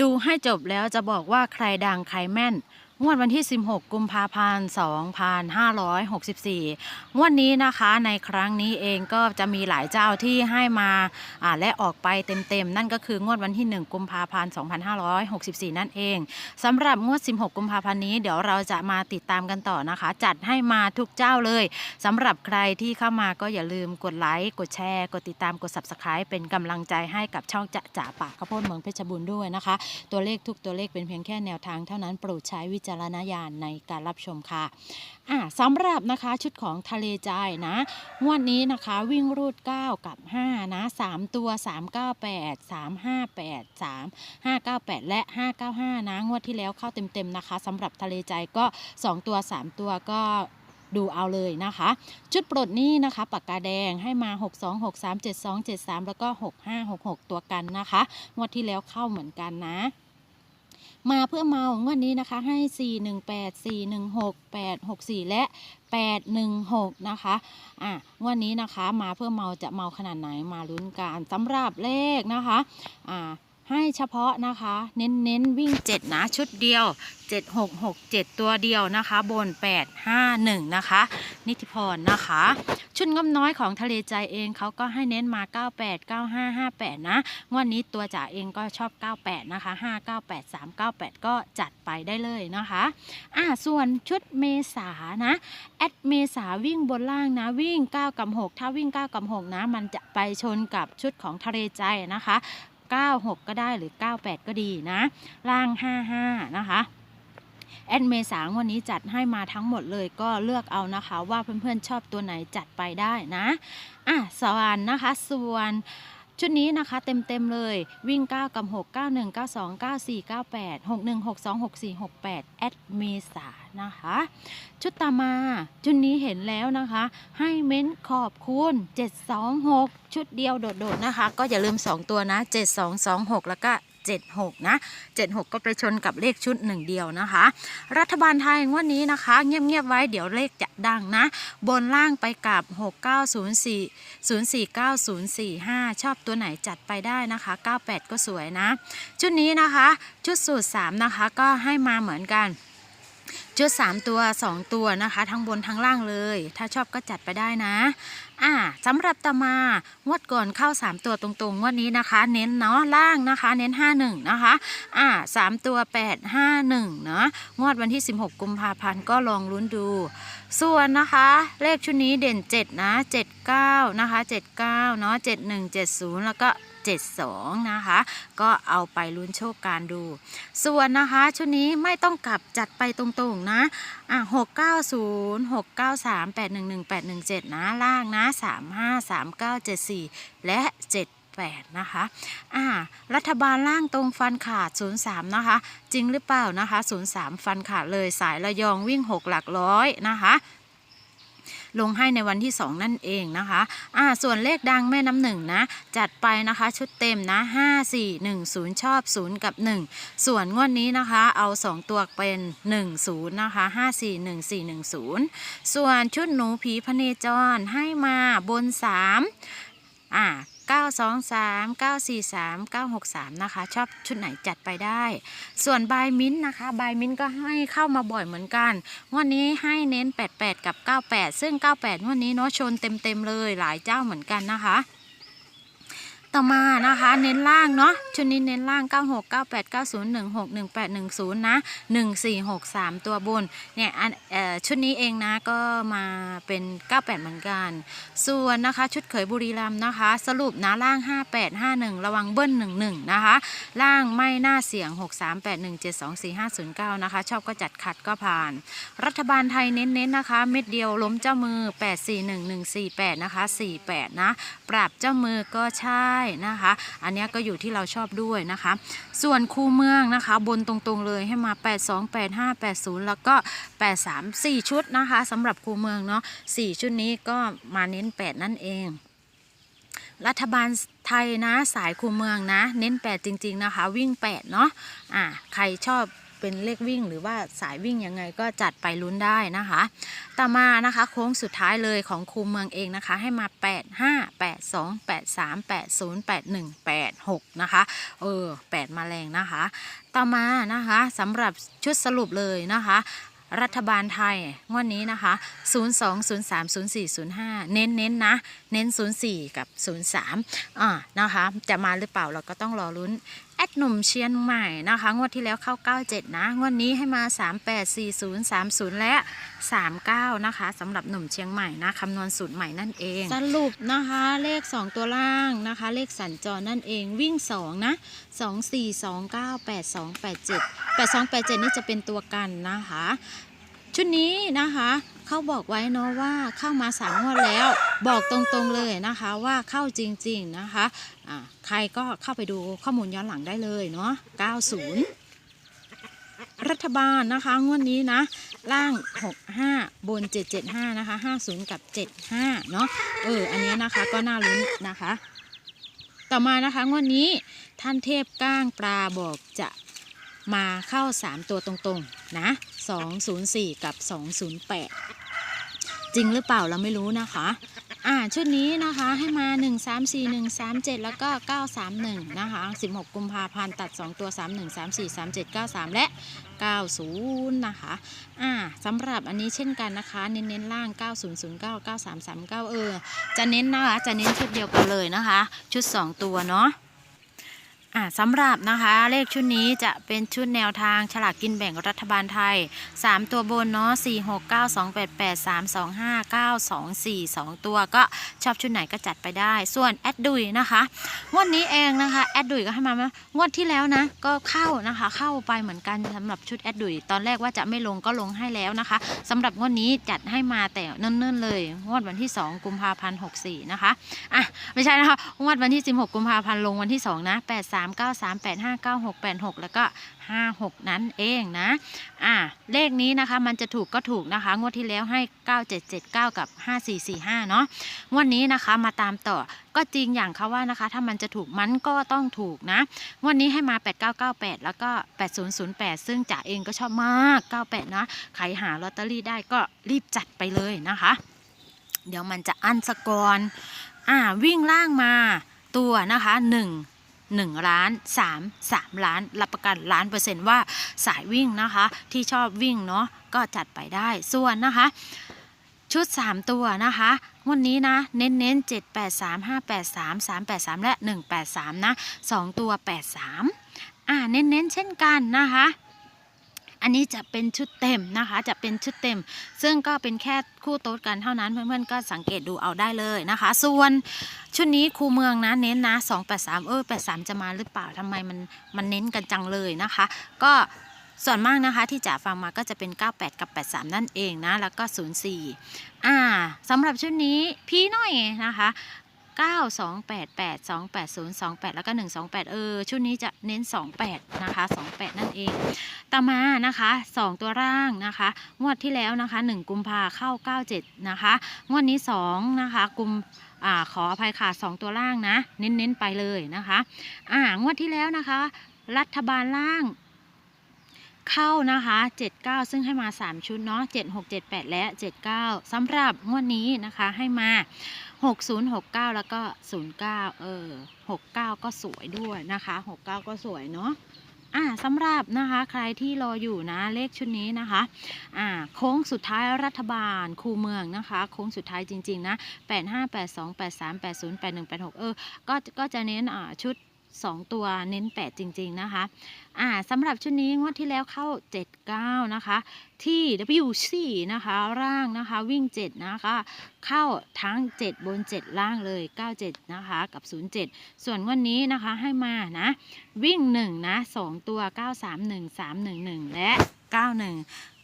ดูให้จบแล้วจะบอกว่าใครดังใครแม่น งวดวันที่ 16 กุมภาพันธ์ 2564 งวดนี้นะคะในครั้งนี้เองก็จะมีหลายเจ้าที่ให้มาและออกไปเต็มๆ นั่นก็คืองวดวันที่ 1 กุมภาพันธ์ 2564 นั่นเองสำหรับงวด 16 กุมภาพันธ์นี้เดี๋ยวเราจะมาติดตามกันต่อนะคะ จัดให้มาทุกเจ้าเลยสำหรับใครที่เข้ามาก็อย่าลืมกดไลค์ กดแชร์ กดติดตาม กด subscribe เป็นกำลังใจให้กับช่องจะจ่าปากข้าวโพดเมืองเพชรบูรณ์ด้วยนะคะ ตัวเลขทุกตัวเลขเป็นเพียงแค่แนวทางเท่านั้นโปรดใช้วิจารณญาณในการรับชมค่ะอะสำหรับนะคะชุดของทะเลใจนะงวดนี้นะคะวิ่งรูด 9 กับ 5 นะ 3 ตัว 398 358 3598 และ 595 นะงวดที่แล้วเข้าเต็มๆนะคะสำหรับทะเลใจก็ 2 ตัว 3 ตัวก็ดูเอาเลยนะคะ ชุดปลดนี้นะคะ ปากกาแดงให้มา 6 2 6 3 7 2 7 3แล้วก็ 6 5 6 6 ตัวกันนะคะ งวดที่แล้วเข้าเหมือนกันนะ มาเพื่อเมางวดนี้นะคะให้ 4 1 8 4 1 6 8 6 4 และ 8 1 6 นะคะอะงวดนี้นะคะมาเพื่อเมาจะเมาขนาดไหนมาลุ้นกันสำหรับเลขนะคะอ่า ให้เฉพาะนะคะ เน้นเน้นวิ่ง 7 นะ ชุดเดียว 7 6 6 7 ตัวเดียวนะคะ บน 8 5 1 นะคะ นิติพรนะคะ ชุดงบน้อยของทะเลใจเองเขาก็ให้เน้นมา 98 95 58 นะงวดนนี้ตัวจ๋าเองก็ชอบ 98 นะคะ 598 398 ก็จัดไปได้เลยนะคะอ่าส่วนชุดเมษานะ แอดเมษาวิ่งบนล่างนะ วิ่ง 9 กับ 6 ถ้าวิ่ง 9 กับ 6 นะ มันจะไปชนกับชุดของทะเลใจนะคะ 96 ก็ได้หรือ 98 ก็ดีนะ ล่าง 55 นะคะแอดเมษางวันนี้จัดให้มาทั้งหมดเลยก็เลือกเอานะคะ ว่าเพื่อนๆชอบตัวไหนจัดไปได้นะ อะสวรรค์นะคะส่วน ชุดนี้นะคะเต็มๆเลย วิ่ง 9กับ6 91 92 94 98 61 62 64 68 แอดเมษานะคะ ชุดตามมา ชุดนี้เห็นแล้วนะคะ ให้เม้นขอบคุณ 726 ชุดเดียวโดดๆนะคะ ก็อย่าลืม 2 ตัวนะ 7226 แล้วก็ 76 นะ 76 ก็ไปชนกับเลขชุดหนึ่งเดียวนะคะ รัฐบาลไทยงวดนี้นะคะ เงียบๆไว้เดี๋ยวเลขจะดังนะ บนล่างไปกับ 6904 049045 ชอบตัวไหนจัดไปได้นะคะ 98 ก็สวยนะ ชุดนี้นะคะ ชุดสูตร 3 นะคะ ก็ให้มาเหมือนกัน ชุด 3 ตัว 2 ตัวนะคะ ทั้งบนทั้งล่างเลย ถ้าชอบก็จัดไปได้นะ อ่าสำหรับตามางวดก่อนเข้า 3 ตัวตรงๆงวดนี้นะคะ เน้นเนาะล่างนะคะ เน้น 51 นะคะ อ่า3ตัว 8 5 1 เนาะงวดวันที่ 16 กุมภาพันธ์ก็ลองลุ้นดู ส่วนนะคะ เลขชุดนี้เด่น 7 นะ 79 นะคะ 79 เนาะ71 70 แล้วก็ 72 นะคะ ก็เอาไปลุ้นโชคการดู ส่วนนะคะ ชุดนี้ไม่ต้องกลับจัดไปตรงๆนะอะ690 693 811 817 นะ ล่างนะ 35 39 74 และ 78นะคะ อ่า รัฐบาลล่างตรงฟันขาด 03 นะคะ จริงหรือเปล่านะคะ 03 ฟันขาดเลยสายระยองวิ่ง 6 หลักร้อยนะคะ ลงให้ในวันที่ 2 นั่นเองนะคะอ่าส่วนเลขดังแม่น้ำหนึ่งนะ จัดไปนะคะชุดเต็มนะ 5 4 1 0 ชอบ 0 กับ 1 ส่วนงวดนี้นะคะเอา 2 ตัวเป็น 1 0 นะคะ 5 4 1 4 1 0 ส่วนชุดหนูผีพเนจรให้มาบน 3 อ่า923 943 963 นะคะ ชอบชุดไหนจัดไปได้ ส่วนบายมิ้นท์นะคะบายมิ้นท์ก็ให้เข้ามาบ่อยเหมือนกันงวันนี้ให้เน้น 88 กับ 98 ซึ่ง 98งวันนี้เนาะชนเต็มๆเลยหลายเจ้าเหมือนกันนะคะ ต่อมานะคะ เน้นล่างเนาะชุดนี้เน้นล่าง 96 98 90 16 18 10 นะ 1463 ตัวบนเนี่ยอันเอ่อชุดนี้เองนะก็มาเป็น 98 เหมือนกัน ส่วนนะคะชุดเขยบุรีรัมนะคะ สรุปนะล่าง 58 51 ระวังเบิ้ล 11 นะคะ ล่างไม่น่าเสี่ยง 6381724509 นะคะ ชอบก็จัดขัดก็ผ่าน รัฐบาลไทยเน้นๆนะคะ เม็ดเดียวล้มเจ้ามือ 841148 นะคะ 48 นะ ปราบเจ้ามือก็ใช่นะคะ อันนี้ก็อยู่ที่เราชอบด้วยนะคะ ส่วนคู่เมืองนะคะ บนตรงๆเลยให้มา 82 85 80 แล้วก็ 83 4 ชุดนะคะสำหรับคู่เมืองเนาะ4ชุดนี้ก็มาเน้น 8 นั่นเอง รัฐบาลไทยนะสายคูเมืองนะ เน้น 8 จริง ๆ นะคะ วิ่ง 8 เนาะอะใครชอบเป็นเลขวิ่งหรือว่าสายวิ่งยังไงก็จัดไปลุ้นได้นะคะ ต่อมานะคะโค้งสุดท้ายเลยของคูเมืองเองนะคะ ให้มา 8 5 8 2 8 3 8 0 8 1 8 6 นะคะ เออ 8 มาแรงนะคะ ต่อมานะคะสำหรับชุดสรุปเลยนะคะรัฐบาลไทยงวดนี้นะคะ 02 03 04 05 เน้นเน้นนะ เน้น 04 กับ 03อ่านะคะ จะมาหรือเปล่าเราก็ต้องรอลุ้น แอดหนุ่มเชียงใหม่นะคะ งวดที่แล้วเข้า 97 นะ งวดนี้ให้มา 38 40 30 และ 39 นะคะสำหรับหนุ่มเชียงใหม่นะคำนวณสูตรใหม่นั่นเอง สรุปนะคะเลข 2 ตัวล่างนะคะ เลขสัญจรนั่นเองวิ่ง 2 นะ 2 4 2 9 8 2 8 7 8 2 8 7 นี่จะเป็นตัวกันนะคะ ชุดนี้นะคะเขาบอกไว้เนาะว่าเข้ามาสามงวดแล้ว บอกตรงๆเลยนะคะว่าเข้าจริงๆนะคะใครก็เข้าไปดูข้อมูลย้อนหลังได้เลยเนาะ90 รัฐบาลนะคะ งวดนี้นะ ล่าง 65 บน 775 นะคะ 50 กับ 75 เนาะเออ อันนี้นะคะก็น่าลุ้นนะคะ ต่อมานะคะ งวดนี้ท่านเทพก้างปลาบอกจะมาเข้า 3 ตัวตรงๆ นะ 204 กับ 208 จริงหรือเปล่าเราไม่รู้นะคะ อ่าชุดนี้นะคะให้มา 1 3 4 1 3 7 แล้วก็ 931 นะคะ 16 กุมภาพันธ์ตัด 2 ตัว 3 1 3 4 3 7 9 3 และ 90 นะคะ อ่าสำหรับอันนี้เช่นกันนะคะ เน้นเน้นล่าง 9009 9339 เออ จะเน้นนะคะ จะเน้นชุดเดียวกันเลยนะคะ ชุด 2 ตัวเนาะ อ่าสำหรับนะคะเลขชุดนี้จะเป็นชุดแนวทางฉลากกินแบ่งรัฐบาลไทย 3 ตัวบนเนาะ4 6 9 2 8 8 3 2 5 9 2 4 2 ตัวก็ชอบชุดไหนก็จัดไปได้ ส่วนแอดดุยนะคะงวดนี้เองนะคะแอดดุยก็ให้มางวดที่แล้วนะก็เข้านะคะเข้าไปเหมือนกันสำหรับชุดแอดดุยตอนแรกว่าจะไม่ลงก็ลงให้แล้วนะคะสำหรับงวดนี้จัดให้มาแต่เนิ่นๆเลยงวดวันที่ 2 กุมภาพันธ์64นะคะอะไม่ใช่นะคะงวดวันที่ 16 กุมภาพันธ์ลงวันที่2นะ8 3 9 3 8 5 9 6 8 6 แล้วก็ 56 นั้นเองนะ อ่า เลขนี้นะคะมันจะถูกก็ถูกนะคะ งวดที่แล้วให้ 9779 กับ 5445 เนาะงวดนี้นะคะมาตามต่อก็จริงอย่างเขาว่านะคะ ถ้ามันจะถูกมันก็ต้องถูกนะงวดนี้ให้มา 8998 แล้วก็ 8008 ซึ่งจ๋าเองก็ชอบมาก 98 นะใครหาลอตเตอรี่ได้ก็รีบจัดไปเลยนะคะ เดี๋ยวมันจะอั้นสกอรอ่าวิ่งล่างมาตัวนะคะ 1 1ล้าน3 3 ล้าน รับประกันล้านเปอร์เซ็นต์ว่าสายวิ่งนะคะ ที่ชอบวิ่งเนาะก็จัดไปได้ส่วนนะคะ ชุด 3 ตัวนะคะวันนี้นะ เน้นเน้น7 8 3 5 8 3 3 8 3 และ 183 นะ 2 ตัว 83 อ่าเน้นเน้นๆเช่นกันนะคะ อันนี้จะเป็นชุดเต็มนะคะ จะเป็นชุดเต็ม ซึ่งก็เป็นแค่คู่โต๊ดกันเท่านั้นเพื่อนๆก็สังเกตดูเอาได้เลยนะคะ ส่วนชุดนี้ครูเมืองนะเน้นนะ 283 เออ 83 จะมาหรือเปล่าทำไมมันมันเน้นกันจังเลยนะคะ ก็ส่วนมากนะคะที่จะฟังมาก็จะเป็น 98 กับ 83 นั่นเองนะ แล้วก็ 04อ่าสำหรับชุดนี้พี่น้อยนะคะ 9288 280 28 แล้วก็ 128 เออ ชุดนี้จะเน้น 28 นะคะ 28 นั่นเอง ต่อมานะคะ 2 ตัวร่างนะคะ งวดที่แล้วนะคะ 1 กุมภาเข้า 97 นะคะ งวดนี้ 2 นะคะ กุมอ่าขออภัยค่ะ 2 ตัวล่างนะ เน้นๆไปเลยนะคะ อ่างวดที่แล้วนะคะ รัฐบาลล่างเข้านะคะ 79 ซึ่งให้มา 3 ชุดเนาะ 76 78 และ 79สำหรับงวดนี้นะคะให้มา 60 69 แล้วก็ 09 เออ 69 ก็สวยด้วยนะคะ 69 ก็สวยเนาะอ่าสำหรับนะคะใครที่รออยู่นะเลขชุดนี้นะคะอ่าโค้งสุดท้ายรัฐบาลคูเมืองนะคะ โค้งสุดท้ายจริง ๆ นะ 85 82 83 80 81 86 เออ ก็ก็จะเน้นอ่าชุด 2 ตัวเน้น 8 จริง ๆ นะคะอ่าสำหรับชุดนี้งวดที่แล้วเข้า 79 นะคะ ที่ W4 นะคะ ร่างนะคะวิ่ง 7 นะคะ เข้าทั้ง 7 บน 7 ล่างเลย 97 นะคะ กับ 07 ส่วนงวันนี้นะคะให้มานะ วิ่ง 1 นะ 2 ตัว 931 311 และ 91